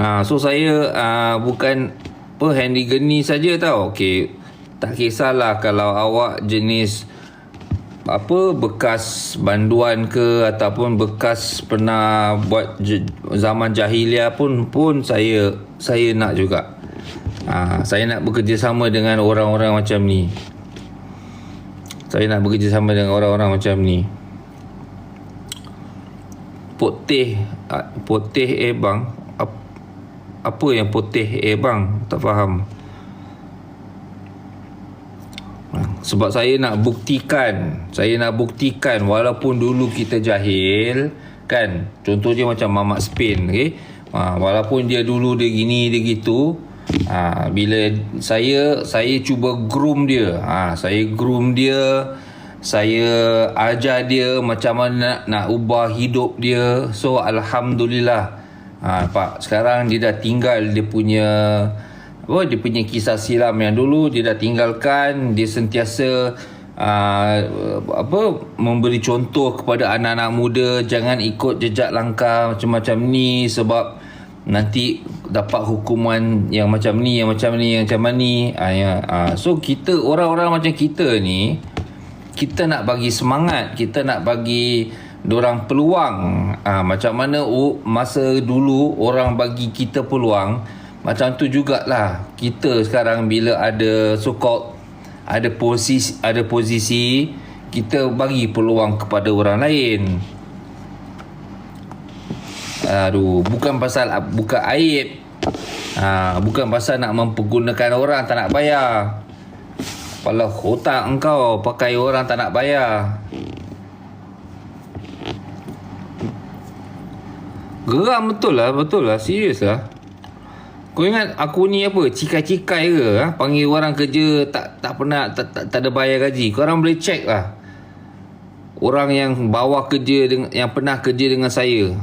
Ha, so saya uh, bukan apa handy geni saja tau. Okey. Tak kisahlah kalau awak jenis apa bekas banduan ke ataupun bekas pernah buat zaman jahiliah pun pun saya saya nak juga. Ha, saya nak bekerjasama dengan orang-orang macam ni. Saya nak bekerjasama dengan orang-orang macam ni. Putih ah, Putih eh bang Apa yang putih eh bang? Tak faham. Ah, sebab saya nak buktikan Saya nak buktikan Walaupun dulu kita jahil Kan? Contohnya macam Mamat Spain okay? ha, Walaupun dia dulu dia gini Dia gitu ha, Bila saya Saya cuba groom dia ha, Saya groom dia Saya ajar dia Macam mana nak, nak ubah hidup dia. So Alhamdulillah ha, Pak Sekarang dia dah tinggal Dia punya apa dia punya kisah silam yang dulu dia dah tinggalkan dia sentiasa uh, apa memberi contoh kepada anak-anak muda jangan ikut jejak langkah macam-macam ni sebab nanti dapat hukuman yang macam ni yang macam ni yang macam ni. Uh, ya, uh, so kita orang-orang macam kita ni kita nak bagi semangat kita nak bagi orang peluang uh, macam mana oh, masa dulu orang bagi kita peluang macam tu jugalah kita sekarang bila ada so called ada posisi ada posisi kita bagi peluang kepada orang lain. Aduh, bukan pasal bukan aib. Ha, bukan pasal nak mempergunakan orang tak nak bayar. Kepala otak engkau pakai orang tak nak bayar. Geram betul lah, betul lah, serius lah. Kau ingat aku ni apa? Cikai-cikai ke? Ha? Panggil orang kerja tak tak pernah tak, tak, tak ada bayar gaji. Kau orang boleh check lah. Orang yang bawa kerja dengan yang pernah kerja dengan saya.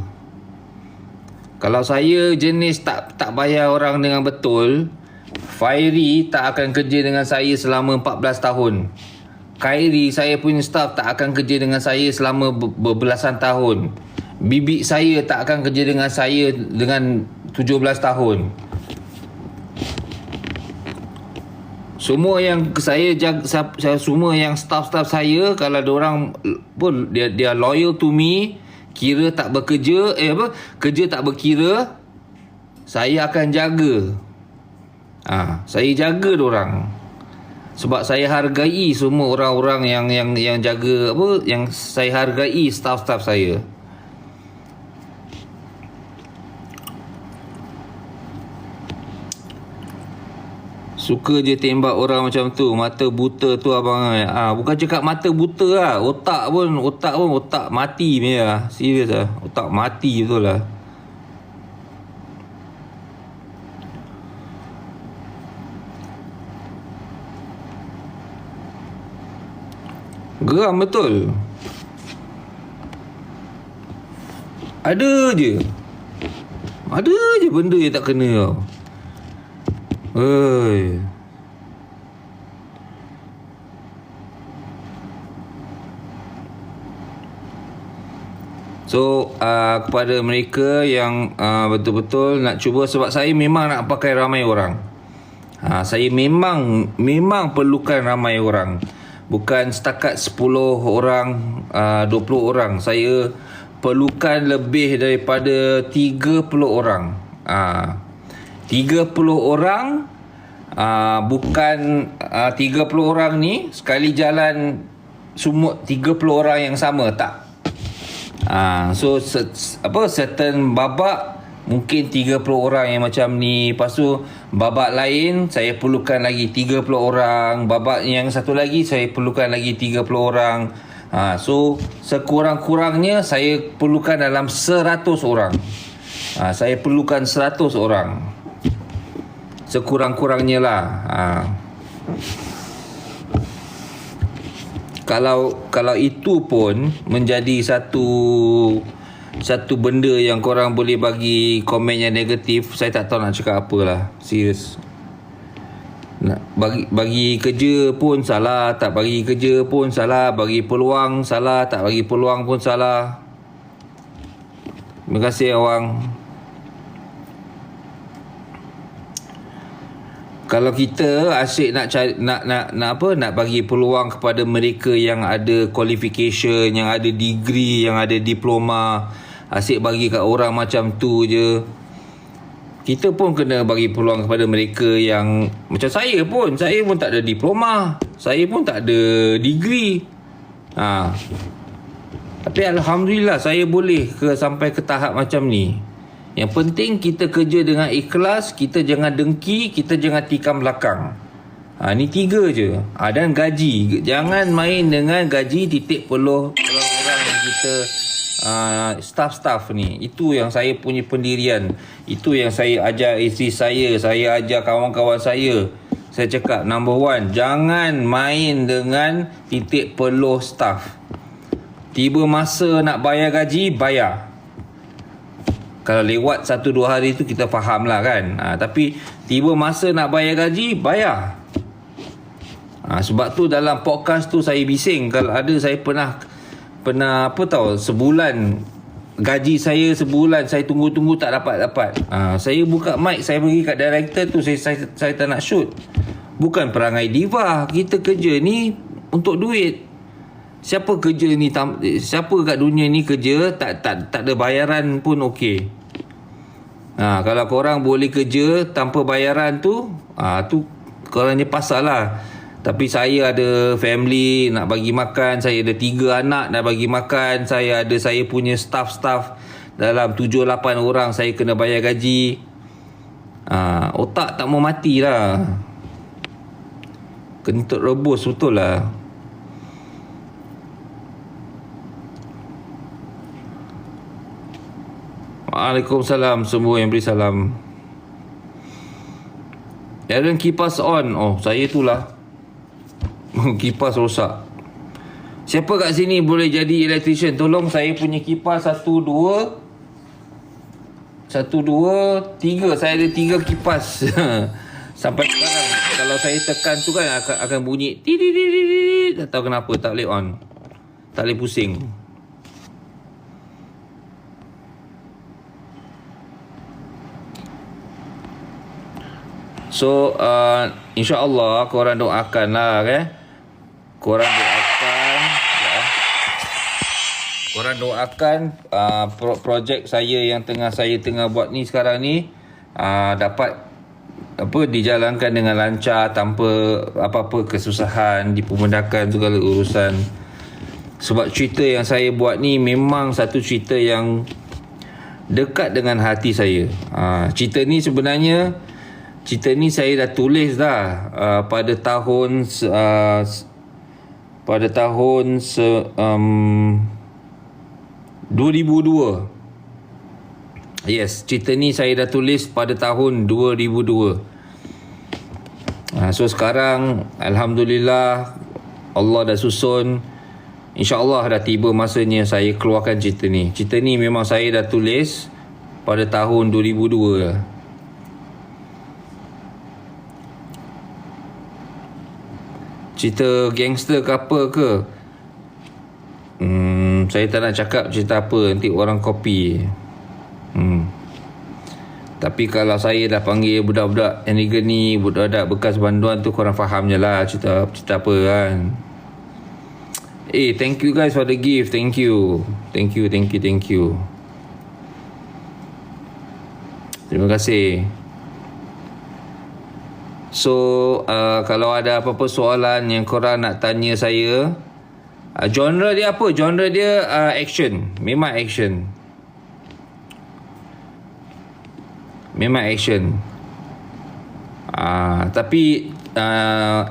Kalau saya jenis tak tak bayar orang dengan betul, Fairy tak akan kerja dengan saya selama 14 tahun. Khairi saya punya staff tak akan kerja dengan saya selama berbelasan tahun. Bibi saya tak akan kerja dengan saya dengan 17 tahun. Semua yang saya jaga semua yang staff-staff saya kalau ada orang pun dia dia loyal to me, kira tak bekerja eh apa? Kerja tak berkira saya akan jaga. Ah, ha, saya jaga orang. Sebab saya hargai semua orang-orang yang yang yang jaga apa yang saya hargai staff-staff saya. Suka je tembak orang macam tu Mata buta tu abang ah, Bukan cakap mata buta lah Otak pun Otak pun otak mati punya lah. Serius lah Otak mati betul lah. Geram betul. Ada je. Ada je benda yang tak kena tau Hei. So uh, kepada mereka yang uh, betul-betul nak cuba sebab saya memang nak pakai ramai orang. Ha, saya memang memang perlukan ramai orang. Bukan setakat 10 orang, uh, 20 orang. Saya perlukan lebih daripada 30 orang. Ah. 30 orang uh, bukan uh, 30 orang ni sekali jalan semua 30 orang yang sama tak? Uh, so set, apa certain babak mungkin 30 orang yang macam ni. Lepas tu babak lain saya perlukan lagi 30 orang. Babak yang satu lagi saya perlukan lagi 30 orang. Uh, so sekurang-kurangnya saya perlukan dalam 100 orang. Uh, saya perlukan 100 orang sekurang-kurangnya lah. Ha. kalau kalau itu pun menjadi satu satu benda yang korang boleh bagi komen yang negatif saya tak tahu nak cakap apa lah. Serius. Nak bagi bagi kerja pun salah tak bagi kerja pun salah bagi peluang salah tak bagi peluang pun salah. Terima kasih awang kalau kita asyik nak cari, nak nak nak apa nak bagi peluang kepada mereka yang ada qualification, yang ada degree, yang ada diploma, asyik bagi kat orang macam tu je. Kita pun kena bagi peluang kepada mereka yang macam saya pun, saya pun tak ada diploma, saya pun tak ada degree. Ha. Tapi alhamdulillah saya boleh ke sampai ke tahap macam ni. Yang penting kita kerja dengan ikhlas, kita jangan dengki, kita jangan tikam belakang. Ha, ni tiga je. Ha, dan gaji. Jangan main dengan gaji titik peluh orang-orang yang kita uh, staff-staff ni. Itu yang saya punya pendirian. Itu yang saya ajar isteri saya, saya ajar kawan-kawan saya. Saya cakap number one, jangan main dengan titik peluh staff. Tiba masa nak bayar gaji, bayar kalau lewat satu dua hari tu kita faham lah kan. Ha, tapi tiba masa nak bayar gaji bayar. Ha, sebab tu dalam podcast tu saya bising. Kalau ada saya pernah pernah apa tahu sebulan gaji saya sebulan saya tunggu-tunggu tak dapat-dapat. Ha, saya buka mic saya pergi kat director tu saya, saya, saya tak nak shoot. Bukan perangai diva kita kerja ni untuk duit Siapa kerja ni siapa kat dunia ni kerja tak tak tak ada bayaran pun okey. Ha, kalau korang boleh kerja tanpa bayaran tu, ha, tu korang ni pasal lah. Tapi saya ada family nak bagi makan, saya ada tiga anak nak bagi makan, saya ada saya punya staff-staff dalam tujuh lapan orang saya kena bayar gaji. Ha, otak tak mau mati lah. Kentut rebus betul lah. Waalaikumsalam semua yang beri salam. Aaron kipas on. Oh, saya itulah. kipas rosak. Siapa kat sini boleh jadi electrician? Tolong saya punya kipas satu dua. Satu dua tiga. Saya ada tiga kipas. Sampai sekarang kalau saya tekan tu kan akan, akan bunyi. Tak tahu kenapa tak boleh on. Tak boleh pusing. So uh, InsyaAllah Korang doakan lah okay? Korang doakan ya. Korang doakan uh, pro- Projek saya Yang tengah saya tengah buat ni Sekarang ni uh, Dapat apa dijalankan dengan lancar tanpa apa-apa kesusahan dipemudakan segala urusan sebab cerita yang saya buat ni memang satu cerita yang dekat dengan hati saya ha, cerita ni sebenarnya cerita ni saya dah tulis dah uh, pada tahun uh, pada tahun se, um, 2002 yes cerita ni saya dah tulis pada tahun 2002 uh, so sekarang Alhamdulillah Allah dah susun. InsyaAllah dah tiba masanya saya keluarkan cerita ni. Cerita ni memang saya dah tulis pada tahun 2002 cerita gangster ke apa ke? Hmm, saya tak nak cakap cerita apa nanti orang copy. Hmm. tapi kalau saya dah panggil budak-budak yang ni budak-budak bekas banduan tu korang faham je lah cerita, cerita apa kan. Eh thank you guys for the gift thank you. Thank you thank you thank you. Terima kasih So uh, kalau ada apa-apa soalan yang korang nak tanya saya uh, Genre dia apa? Genre dia uh, action. Memang action. Memang action. Uh, Tapi uh,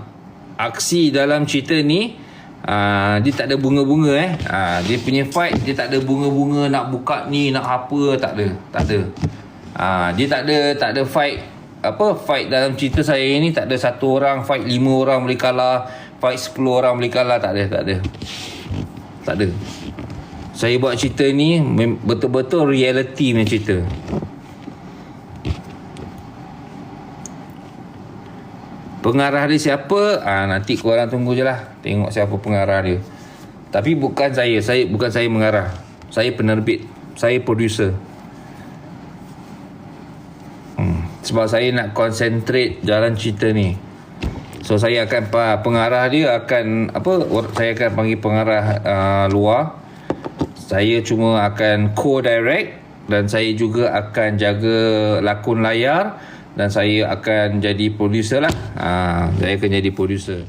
Aksi dalam cerita ni uh, Dia tak ada bunga-bunga eh. Uh, Dia punya fight Dia tak ada bunga-bunga Nak buka ni Nak apa Tak ada. Tak ada. Uh, Dia tak ada Tak ada fight apa fight dalam cerita saya ni tak ada satu orang fight lima orang boleh kalah fight sepuluh orang boleh kalah tak ada tak ada. Tak ada. Saya buat cerita ni betul-betul reality punya cerita. Pengarah dia siapa? Ah nanti korang tunggu je lah. Tengok siapa pengarah dia. Tapi bukan saya. Saya bukan saya mengarah. Saya penerbit. Saya producer sebab saya nak concentrate jalan cerita ni. So saya akan pengarah dia akan apa saya akan panggil pengarah uh, luar. Saya cuma akan co-direct dan saya juga akan jaga lakon layar dan saya akan jadi producer lah. Ha, saya akan jadi producer.